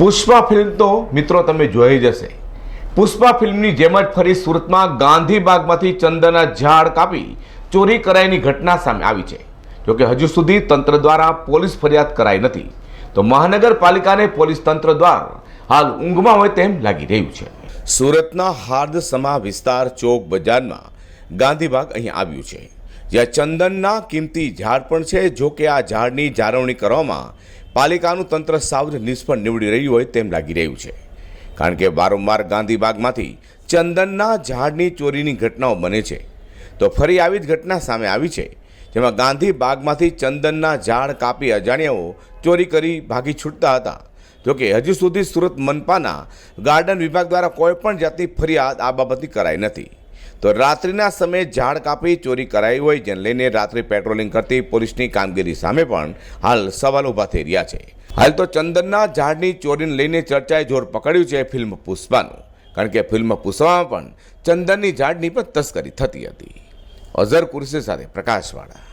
Pushpa film તો મિત્રો તમે જોઈ જ હશે. પુષ્પા ફિલ્મની જેમ જ ફરી સુરતમાં ગાંધીબાગમાંથી ચંદનના ઝાડ કાપી ચોરી કરાયની ઘટના સામે આવી છે. જોકે હજુ સુધી તંત્ર દ્વારા પોલીસ ફરિયાદ કરાઈ નથી. તો મહાનગરપાલિકાને પોલીસ તંત્ર દ્વારા હાલ ઊંઘમાં હોય તેમ લાગી રહ્યું છે. સુરતના હાર્દસમા વિસ્તાર ચોક બજારમાં ગાંધીબાગ અહીં આવ્યું છે. જ્યાં ચંદનના કિંમતી ઝાડ પણ છે. જોકે આ ઝાડની જાળવણી કરવામાં પાલિકાનું તંત્ર સાવ નિષ્ફળ નીવડી રહ્યું હોય તેમ લાગી રહ્યું છે. કારણ કે વારંવાર ગાંધીબાગમાંથી ચંદનના ઝાડની ચોરીની ઘટનાઓ બને છે. તો ફરી આવી જ ઘટના સામે આવી છે, જેમાં ગાંધીબાગમાંથી ચંદનના ઝાડ કાપી અજાણ્યાઓ ચોરી કરી ભાગી છૂટતા હતા. જોકે હજુ સુધી સુરત મનપાના ગાર્ડન વિભાગ દ્વારા કોઈપણ જાતની ફરિયાદ આ બાબતની કરાઈ નથી. તો રાત્રિના સમયે ઝાડ કાપી ચોરી કરાઈ હોય જેને લઈને રાત્રે પેટ્રોલિંગ કરતી પોલીસની કામગીરી સામે પણ હાલ સવાલ ઊભા થઈ રહ્યા છે. હાલ તો ચંદનના ઝાડની ચોરીને લઈને ચર્ચાએ જોર પકડ્યું છે ફિલ્મ પુષ્પાનું, કારણ કે ફિલ્મ પુષ્પામાં પણ ચંદનની ઝાડની પણ તસ્કરી થતી હતી. અઝર કુરશી સાથે પ્રકાશવાળા.